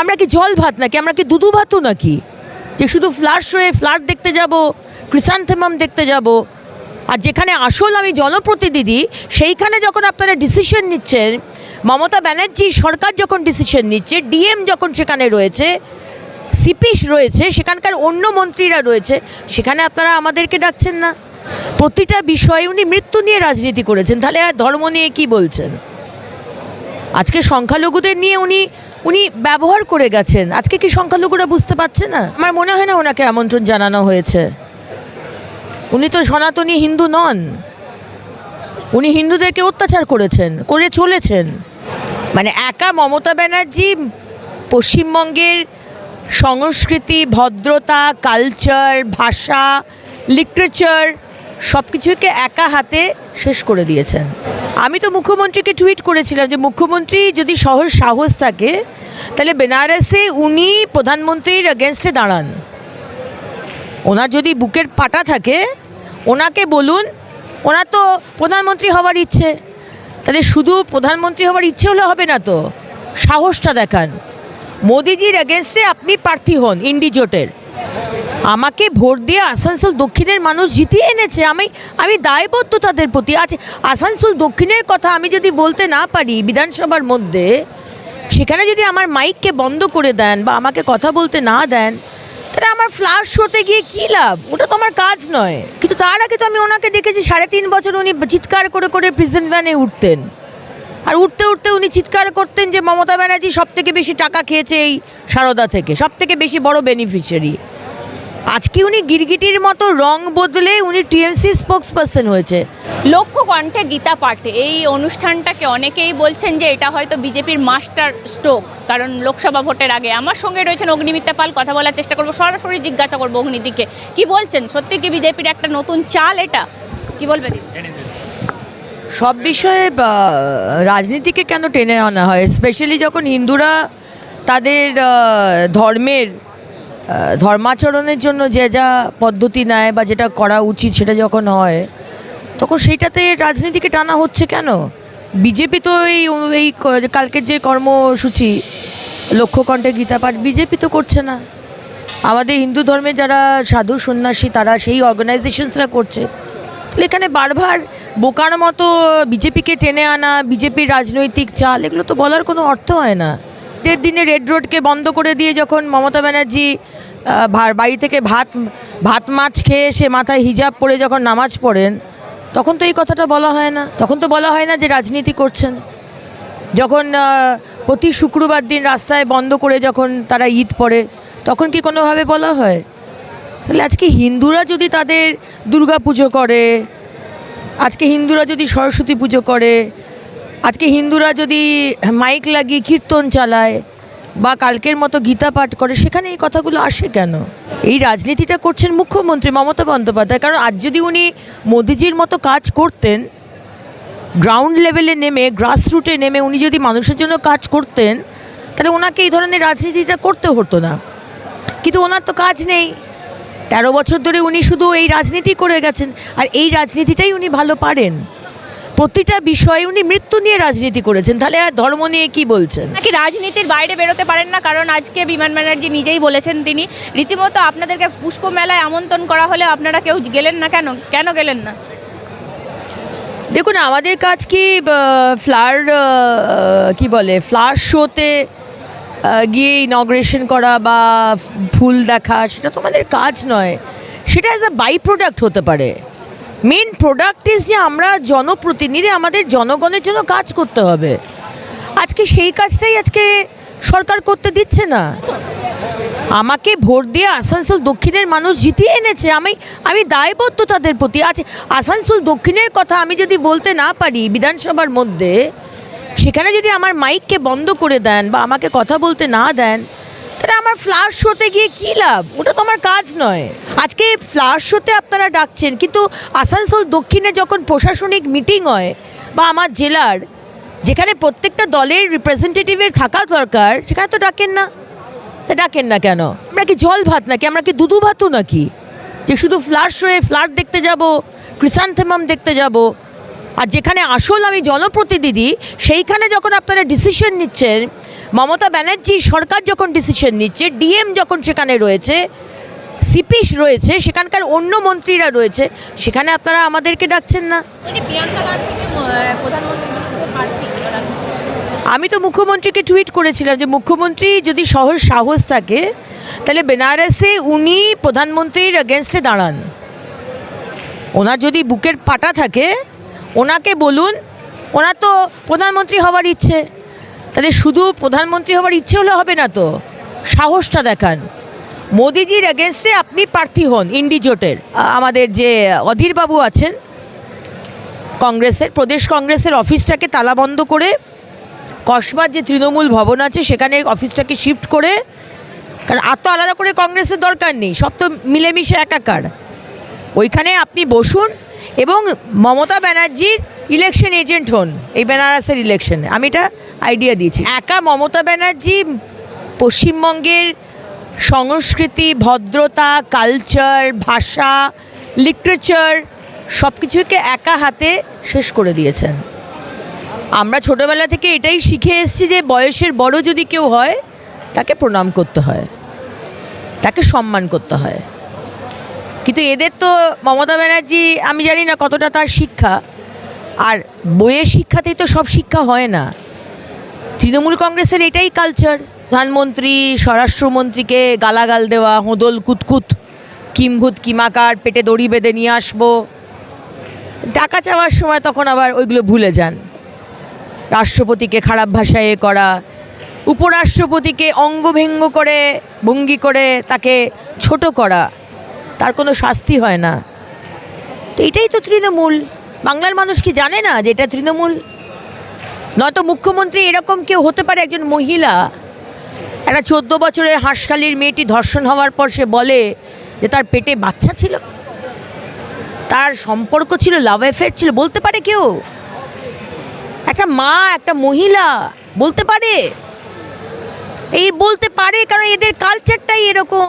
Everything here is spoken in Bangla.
আমরা কি জল ভাত নাকি? আমরা কি দুধু ভাতও নাকি? যে শুধু ফ্লাশ হয়ে ফ্লাট দেখতে যাব, ক্রিসান্থেমাম দেখতে যাব, আর যেখানে আসল আমি জনপ্রতিনিধি, সেইখানে যখন আপনারা ডিসিশন নিচ্ছেন, মমতা ব্যানার্জি সরকার যখন ডিসিশন নিচ্ছে ডিএম যখন সেখানে রয়েছে সিপি রয়েছে, সেখানকার অন্য মন্ত্রীরা রয়েছে, সেখানে আপনারা আমাদেরকে ডাকছেন না। প্রতিটা বিষয়ে উনি মৃত্যু নিয়ে রাজনীতি করেছেন, তাহলে ধর্ম নিয়ে কি বলছেন? আজকে সংখ্যালঘুদের নিয়ে উনি উনি ব্যবহার করে গেছেন। আজকে কি সংখ্যালঘুরা বুঝতে পারছে না? আমার মনে হয় না ওনাকে আমন্ত্রণ জানানো হয়েছে। উনি তো সনাতনী হিন্দু নন। উনি হিন্দুদেরকে অত্যাচার করেছেন, করে চলেছেন। মানে একা মমতা ব্যানার্জি, পশ্চিমবঙ্গের সংস্কৃতি, ভদ্রতা কালচার ভাষা লিটারেচার সব কিছুকে একা হাতে শেষ করে দিয়েছেন। আমি তো মুখ্যমন্ত্রীকে টুইট করেছিলাম যে মুখ্যমন্ত্রী যদি সহজ সাহস থাকে, তাহলে বেনারসে উনি প্রধানমন্ত্রীর এগেনস্টে দাঁড়ান। ওনার যদি বুকের পাটা থাকে, ওনাকে বলুন, ওনার তো প্রধানমন্ত্রী হওয়ার ইচ্ছে। তাহলে শুধু প্রধানমন্ত্রী হওয়ার ইচ্ছে হলে হবে না তো, সাহসটা দেখান। মোদিজির এগেনস্টে আপনি প্রার্থী হন ইন্ডিজোটের আমাকে ভোট দিয়ে আসানসোল দক্ষিণের মানুষ জিতিয়ে এনেছে। আমি আমি দায়বদ্ধ তাদের প্রতি। আজ আসানসোল দক্ষিণের কথা আমি যদি বলতে না পারি বিধানসভার মধ্যে, সেখানে যদি আমার মাইককে বন্ধ করে দেন বা আমাকে কথা বলতে না দেন, তাহলে আমার ফ্লাশ শোতে গিয়ে কী লাভ? ওটা তো আমার কাজ নয়। কিন্তু তার আগে তো আমি ওনাকে দেখেছি, সাড়ে তিন বছর উনি চিৎকার করে করে প্রেজেন্ট ভ্যানে উঠতেন। আর উঠতে উঠতে উনি চিৎকার করতেন যে মমতা ব্যানার্জি সব থেকে বেশি টাকা খেয়েছে এই সারদা থেকে সব থেকে বেশি বড় বেনিফিশিয়ারি আজকে উনি গিরগিটির মতো রং বদলে উনি টিএমসি স্পোক্স পার্সন হয়েছে। লক্ষ্য কণ্ঠে গীতা পাঠে। এই অনুষ্ঠানটাকে অনেকেই বলছেন যে এটা হয়তো বিজেপির মাস্টার স্ট্রোক কারণ লোকসভা ভোটের আগে আমার সঙ্গে রয়েছেন অগ্নিমিত্রা পাল কথা বলার চেষ্টা করব সরাসরি জিজ্ঞাসা করব অগ্নিদিকে। কি বলছেন? সত্যি কি বিজেপির একটা নতুন চাল এটা? কি বলবেন? সব বিষয়ে রাজনীতিকে কেন টেনে আনা হয়? স্পেশালি যখন হিন্দুরা তাদের ধর্মের ধর্মাচরণের জন্য যে যা পদ্ধতি নেয় বা যেটা করা উচিত সেটা যখন হয়, তখন সেইটাতে রাজনীতিকে টানা হচ্ছে কেন? বিজেপি তো এই এই কালকের যে কর্মসূচি লক্ষ্যকণ্ঠে গীতা পাঠ, বিজেপি তো করছে না। আমাদের হিন্দু ধর্মে যারা সাধু সন্ন্যাসী, তারা সেই অর্গানাইজেশনসরা করছে। তাহলে এখানে বারবার বোকার মতো বিজেপিকে টেনে আনা, বিজেপির রাজনৈতিক চাল, এগুলো তো বলার কোনো অর্থ হয় না। ঈদের দিনে রেড রোডকে বন্ধ করে দিয়ে যখন মমতা ব্যানার্জি বাড়ি থেকে ভাত ভাত মাছ খেয়ে এসে মাথায় হিজাব পরে যখন নামাজ পড়েন, তখন তো এই কথাটা বলা হয় না। তখন তো বলা হয় না যে রাজনীতি করছেন। যখন প্রতি শুক্রবার দিন রাস্তায় বন্ধ করে যখন তারা ঈদ পড়ে, তখন কি কোনোভাবে বলা হয়? তাহলে আজকে হিন্দুরা যদি তাদের দুর্গা পুজো করে, আজকে হিন্দুরা যদি সরস্বতী পুজো করে আজকে হিন্দুরা যদি মাইক লাগিয়ে কীর্তন চালায় বা কালকের মতো গীতা পাঠ করে, সেখানে এই কথাগুলো আসে কেন? এই রাজনীতিটা করছেন মুখ্যমন্ত্রী মমতা বন্দ্যোপাধ্যায়। কারণ আজ যদি উনি মোদিজির মতো কাজ করতেন গ্রাউন্ড লেভেলে নেমে গ্রাসরুটে নেমে উনি যদি মানুষের জন্য কাজ করতেন, তাহলে ওনাকে এই ধরনের রাজনীতিটা করতে হতো না। কিন্তু ওনার তো কাজ নেই। তেরো বছর ধরে উনি শুধু এই রাজনীতি করে গেছেন, আর এই রাজনীতিটাই উনি ভালো পারেন। প্রতিটা বিষয়ে উনি মৃত্যু নিয়ে রাজনীতি করেছেন। তাহলে আর ধর্ম নিয়ে কি বলছেন? নাকি রাজনীতির বাইরে বেরোতে পারেন না? কারণ আজকে বিমান ব্যানার্জি নিজেই বলেছেন তিনি রীতিমতো আপনাদেরকে পুষ্প মেলায় আমন্ত্রণ করা হলে আপনারা কেউ গেলেন না কেন? কেন গেলেন না? দেখুন আমাদের কাজ কি ফ্লার কি বলে ফ্লার শোতে গিয়ে ইনগ্রেশন করা বা ফুল দেখা সেটা তো আমাদের কাজ নয়। সেটা অ্যাজ আ বাই প্রোডাক্ট হতে পারে। মেন প্রোডাক্ট ইজ যে আমরা জনপ্রতিনিধি, আমাদের জনগণের জন্য কাজ করতে হবে। আজকে সেই কাজটাই আজকে সরকার করতে দিচ্ছে না। আমাকে ভোট দিয়ে আসানসোল দক্ষিণের মানুষ জিতিয়ে এনেছে। আমি আমি দায়বদ্ধ তাদের প্রতি। আজ আসানসোল দক্ষিণের কথা আমি যদি বলতে না পারি বিধানসভার মধ্যে, সেখানে যদি আমার মাইককে বন্ধ করে দেন বা আমাকে কথা বলতে না দেন তাহলে আমার ফ্লাশ শোতে গিয়ে কী লাভ? ওটা তো আমার কাজ নয়। আজকে ফ্লাশ শোতে আপনারা ডাকছেন, কিন্তু আসানসোল দক্ষিণে যখন প্রশাসনিক মিটিং হয়, বা আমার জেলার, যেখানে প্রত্যেকটা দলের রিপ্রেজেন্টেটিভের থাকা দরকার, সেখানে তো ডাকেন না। তা ডাকেন না কেন? আমরা কি জল ভাত নাকি? আমরা কি দুধু ভাতও নাকি? যে শুধু ফ্লাশ হয়ে ফ্লাট দেখতে যাব ক্রিসান্থেমাম দেখতে যাব, আর যেখানে আসল আমি জনপ্রতিনিধি, সেইখানে যখন আপনারা ডিসিশন নিচ্ছেন মমতা ব্যানার্জি সরকার যখন ডিসিশন নিচ্ছে ডিএম যখন সেখানে রয়েছে সিপিস রয়েছে সেখানকার অন্য মন্ত্রীরা রয়েছে সেখানে আপনারা আমাদেরকে ডাকছেন না? প্রার্থী আমি তো মুখ্যমন্ত্রীকে টুইট করেছিলাম যে মুখ্যমন্ত্রী যদি সহজ সাহস থাকে তাহলে বেনারসে উনি প্রধানমন্ত্রীর এগেনস্টে দাঁড়ান। ওনার যদি বুকের পাটা থাকে ওনাকে বলুন ওনার তো প্রধানমন্ত্রী হওয়ার ইচ্ছে। তাহলে শুধু প্রধানমন্ত্রী হওয়ার ইচ্ছে হলে হবে না তো? সাহসটা দেখান। মোদিজির এগেনস্টে আপনি প্রার্থী হন ইন্ডিজোটের আমাদের যে অধীরবাবু আছেন, কংগ্রেসের, প্রদেশ কংগ্রেসের অফিসটাকে তালাবন্ধ করে, কসবার যে তৃণমূল ভবন আছে, সেখানে অফিসটাকে শিফট করে, কারণ আর তো আলাদা করে কংগ্রেসের দরকার নেই, সব তো মিলেমিশে একাকার। ওইখানে আপনি বসুন এবং মমতা ব্যানার্জির ইলেকশন এজেন্ট হন, এই বেনারসের ইলেকশনে। আমি এটা আইডিয়া দিয়েছি। একা মমতা ব্যানার্জি পশ্চিমবঙ্গের সংস্কৃতি, ভদ্রতা কালচার ভাষা লিটারেচার সব কিছুকে একা হাতে শেষ করে দিয়েছেন। আমরা ছোটোবেলা থেকে এটাই শিখে এসেছি যে বয়সের বড় যদি কেউ হয়, তাকে প্রণাম করতে হয়, তাকে সম্মান করতে হয়। কিন্তু এদের তো মমতা ব্যানার্জি, আমি জানি না কতটা তার শিক্ষা আর বইয়ের শিক্ষাতেই তো সব শিক্ষা হয় না। তৃণমূল কংগ্রেসের এটাই কালচার প্রধানমন্ত্রী স্বরাষ্ট্রমন্ত্রীকে গালাগাল দেওয়া, হোদল কুতকুত কিমভূত কিমাকার পেটে দড়ি বেঁধে নিয়ে আসব। টাকা চাওয়ার সময় তখন আবার ওইগুলো ভুলে যান। রাষ্ট্রপতিকে খারাপ ভাষায় করা, উপরাষ্ট্রপতিকে অঙ্গভঙ্গ করে, ভঙ্গি করে তাকে ছোট করা, তার কোনো শাস্তি হয় না। তো এটাই তো তৃণমূল। বাংলার মানুষ কি জানে না যে এটা তৃণমূল? নয়তো মুখ্যমন্ত্রী এরকম কেউ হতে পারে, একজন মহিলা। একটা চোদ্দ বছরের হাঁসখালির মেয়েটি ধর্ষণ হওয়ার পর সে বলে যে তার পেটে বাচ্চা ছিল। তার সম্পর্ক ছিল লাভ অ্যাফেয়ার ছিল, বলতে পারে কেউ? একটা মা, একটা মহিলা, বলতে পারে? এই বলতে পারে, কারণ এদের কালচারটাই এরকম।